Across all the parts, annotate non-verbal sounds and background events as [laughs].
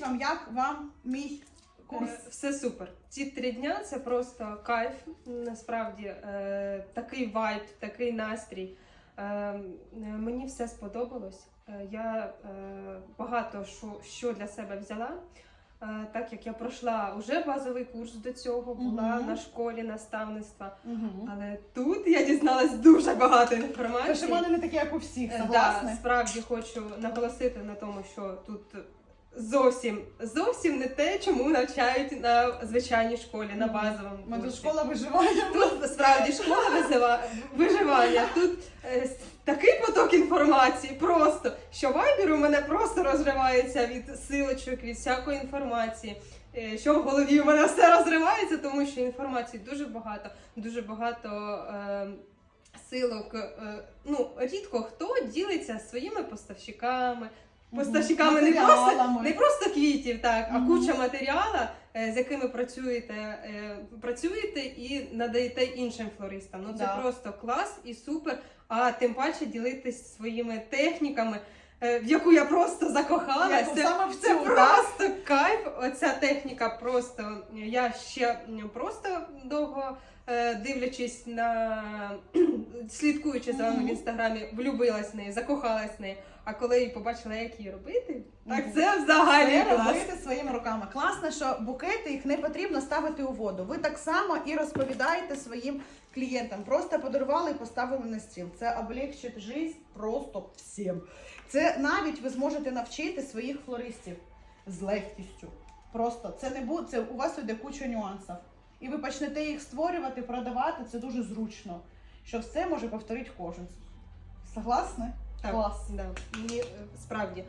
Розкажіть вам, як вам мій курс? Е, Все супер. Ці три дня це просто кайф. Насправді е, такий вайб, такий настрій. Е, мені все сподобалось. Е, я е, багато що, що для себе взяла. Е, так як я пройшла вже базовий курс до цього, була Мгм. на школі наставництва. Угу. Але тут я дізналась дуже багато Тож інформації. у мене не такі, як у всіх, Е. Да, справді хочу наголосити на тому, що тут зовсім зовсім не те, чому навчають на звичайній школі, на базовому Ми тут школа виживання. Тут справді школа визива- виживання. Тут е, такий поток інформації, просто що вайбер у мене просто розривається від силочок, від всякої інформації. Е, Що в голові у мене все розривається, тому що інформації дуже багато, дуже багато е, силок. Е, ну, рідко хто ділиться своїми поставщиками. Поставщиками не просто, не просто квітів, так, а куча матеріала, е, з якими працюєте, е, працюєте і надаєте іншим флористам. Ну це Да. просто клас і супер. А тим паче ділитись своїми техніками, е, в яку я просто закохалась. Як Це, саме в це цю, просто кайф. Оця техніка просто. Я ще м, просто довго дивлячись на [clears throat] слідкуючи за вами в інстаграмі, влюбилась в неї, закохалась в неї. А коли її побачила, як її робити, так це взагалі Це клас. робити своїми руками. Класно, що букети їх не потрібно ставити у воду. Ви так само і розповідаєте своїм клієнтам. Просто подарували і поставили на стіл. Це облегчить життя просто всім. Це навіть ви зможете навчити своїх флористів з легкістю. Просто це не буде, це у вас іде куча нюансів. І ви почнете їх створювати, продавати. Це дуже зручно. Що все може повторити кожен. Согласні? Так, Клас. Да. Мені е, справді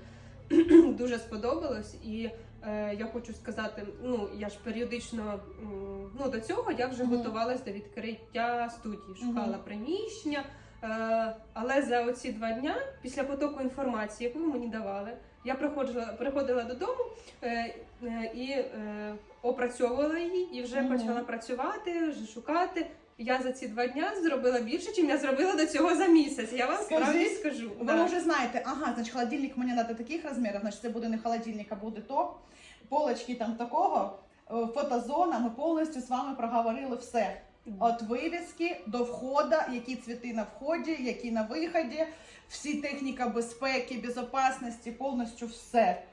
[clears throat] дуже сподобалось, і е, я хочу сказати, ну я ж періодично м, ну до цього я вже Мгм. готувалась до відкриття студії, шукала Мгм. приміщення. Е, але за оці два дня, після потоку інформації, яку ви мені давали, я приходила, приходила додому е, е, і е, опрацьовувала її, і вже почала працювати, вже шукати. Я за ці два дня зробила більше, чим я зробила до цього за місяць. Я вам справді скажу. Ви Да. вже знаєте, ага, значить холодильник мені треба таких розмірів, значить це буде не холодильник, а буде то. Полочки там такого, фотозона, ми повністю з вами проговорили все. От вивіски до входу, які цвіти на вході, які на виході, всі техніка безпеки, безпечності, повністю все.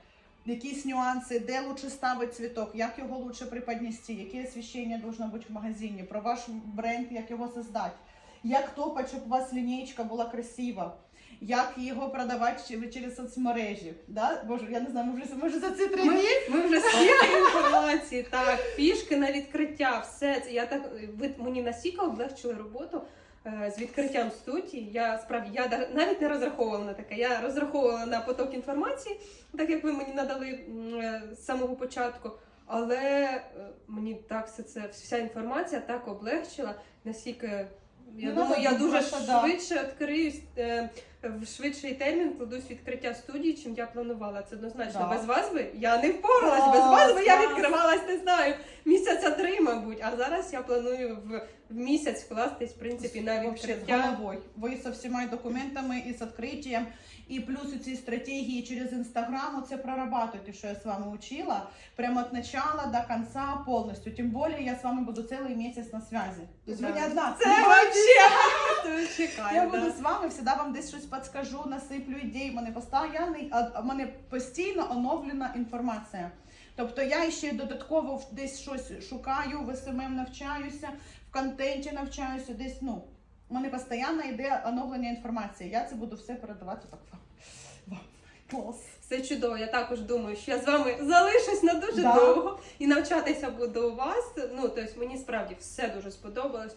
Якісь нюанси, де лучше ставити цвіток, як його лучше преподнести, яке освіщення має бути в магазині, про ваш бренд, як його создати, як топати, щоб у вас лінійка була красива, як його продавати через соцмережі. Да? Боже, я не знаю, ми вже, ми вже за ці три дні. ми вже [laughs] стільки інформації, так, фішки на відкриття, все це. Я так ви мені настільки облегчили роботу е, з відкриттям студії. Я справді я навіть не розраховувала на таке. Я розраховувала на поток інформації, так як ви мені надали е, з самого початку. Але е, мені так все це вся інформація так облегчила, наскільки. Я Ну, думаю, я дуже швидше відкриюсь в швидший термін кладусь відкриття студії, чим я планувала. Це однозначно. Да. Без вас би я не впоралась. Без вас би я відкривалась, не знаю, місяця три, мабуть. А зараз я планую в, в місяць вкластись, в принципі, на Вообще з головою. Ви со всіма документами і з відкриттям, і плюс у ці стратегії через інстаграм це прорабатуйте, що я з вами учила, прямо від начала до кінця повністю. Тим більше я з вами буду цілий місяць на зв'язі. Тобто ви Да. не одна. Це вообще Я чекаю. буду з вами, завжди вам десь щось підскажу, насиплю ідей. Мене постійний, а- мене постійно оновлена інформація. Тобто я ще додатково десь щось шукаю, в СММ навчаюся, в контенті навчаюся, десь ну. У мене постійно йде оновлення інформації. Я це буду все передавати так вам. вам. Клас. Все чудово. Я також думаю, що я з вами залишусь на дуже Да. довго і навчатися буду у вас. Ну тобто мені справді все дуже сподобалось.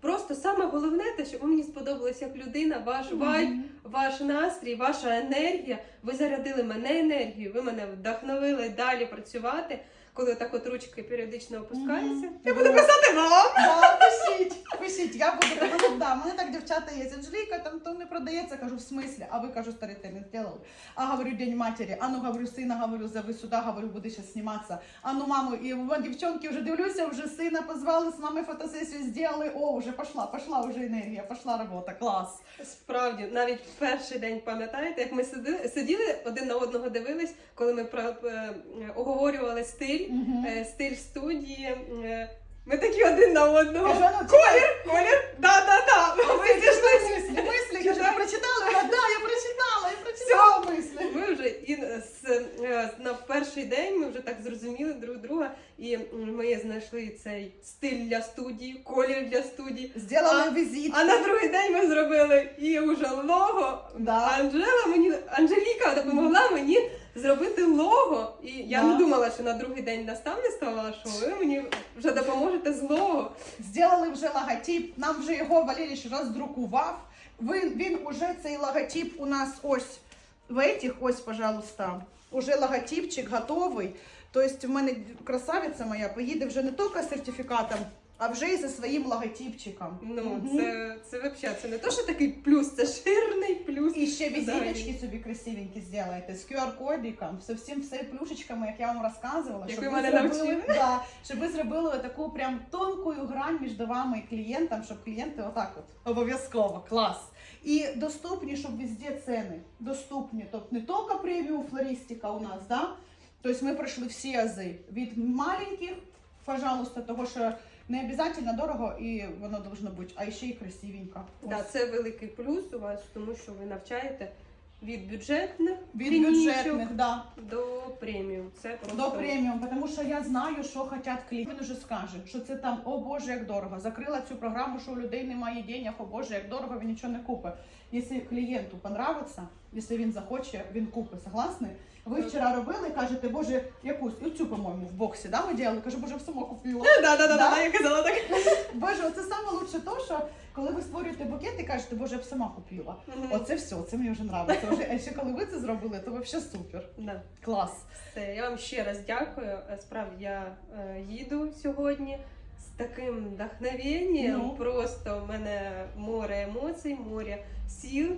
Просто саме головне, те, що ви мені сподобалось як людина, ваш вайб, ваш настрій, ваша енергія. Ви зарядили мене енергією, ви мене вдохновили далі працювати. коли так от ручки періодично опускаються. Мгм. Я буду писати вам. Да, пишіть, пишіть, я буду казати, да, мене так дівчата є. Анжеліка, там то не продається, кажу, в смислі, а ви кажу, старите, не зробили. А говорю, день матері, а ну говорю, сина, говорю, зови сюди, говорю, буде зараз зніматися. А ну, маму, і вон, дівчонки вже дивлюся, вже сина позвали, з мамою фотосесію зробили, о, вже пішла, пішла вже енергія, пішла робота, клас. Справді, навіть перший день пам'ятаєте, як ми сидили, сиділи один на одного дивились, коли ми про, е, оговорювали стиль, е, стиль студії. е, Ми такі один на одного. Ну, чекай, Колір, да, да, да. Ми зійшлися. кажу, прочитали? Да, я прочитала мислі. Ми вже і з, е, на перший день ми вже так зрозуміли друг друга, і ми знайшли цей стиль для студії, колір для студії. Сделали візит. А на другий день ми зробили і вже лого. Да. Анжела мені Анжеліка допомогла мені зробити лого. І я Да. не думала, що на другий день наставництва вашого ви мені вже допоможете з лого. Зробили вже логотип, нам вже його Валерійович роздрукував. Він, він уже цей логотип у нас ось в этих, ось, пожалуйста, уже логотипчик готовий. Тобто в мене красавиця моя поїде вже не тільки з сертифікатом, а вже і зі своїм логотипчиком. Ну, Мгм. це, це взагалі це не то, що такий плюс, це ширний плюс. І ще візиточки собі красивенькі зробите з QR-кодиком, з всім все плюшечками, як я вам розказувала, щоб ви зробили, [laughs] да, щоб ви зробили таку прям тонку грань між вами і клієнтом, щоб клієнти отак от обов'язково клас. І доступні, щоб везде ціни доступні. Тобто не тільки преміум флористика у нас, да? Тобто ми пройшли всі ази від маленьких, пожалуйста, того що не обов'язково дорого і воно должно бути, а ще й красивенько. Да, це великий плюс у вас, тому що ви навчаєте від бюджетних Від бюджетних, да. до преміум. Це просто До преміум, тому що я знаю, що хочуть клієнти. Він уже скаже, що це там, о Боже, як дорого. Закрила цю програму, що у людей немає денег, о Боже, як дорого, він нічого не купить. Якщо клієнту понравиться, якщо він захоче, він купить. Согласні? Ви вчора робили, кажете, Боже, якусь, і цю, по-моєму, в боксі, да, ми діяли? Кажу, Боже, сама купила. Да, да, да, Да? да, я казала так. [laughs] Боже, оце саме лучше то, що коли ви створюєте букет і кажете, Боже, я б сама купила. Оце все, це мені вже. Вже- А ще коли ви це зробили, то взагалі супер. Да. Клас. Все, я вам ще раз дякую. Е, Справді я е, їду сьогодні з таким вдохновенням. Ну. Просто в мене море емоцій, море сіл,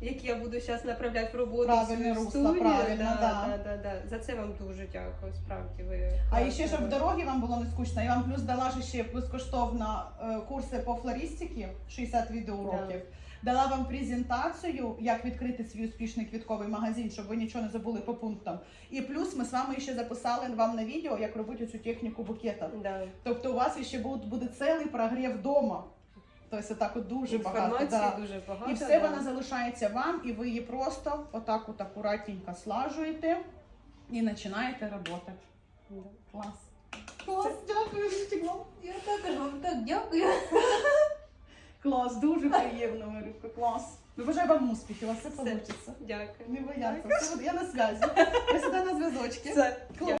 які я буду зараз направляти в роботу. в свою русло, студію. правильно, да. Да, да, да. За це вам дуже дякую. Справді ви. А класні і ще, щоб в люди. дорогі вам було не скучно, я вам плюс дала ж ще безкоштовно е, курси по флористиці, 60 відеоуроків. Дала вам презентацію, як відкрити свій успішний квітковий магазин, щоб ви нічого не забули по пунктам. І плюс ми з вами ще записали вам на відео, як робити цю техніку букета. Да. Тобто у вас ще буде, буде цілий прогрів вдома. Тобто так от дуже багато. Да. дуже багато. І все да. вона залишається вам, і ви її просто отак от акуратненько слажуєте і починаєте роботи. Да. Клас. Клас, дякую, Вітя. Я також вам так дякую. [laughs] Клас, дуже приємно, Марюка, клас. Ну, бажаю вам успіхів, у вас все вийде. Дякую. Не бояться. Я на зв'язі. Я сюди на зв'язочки. Все. Клас.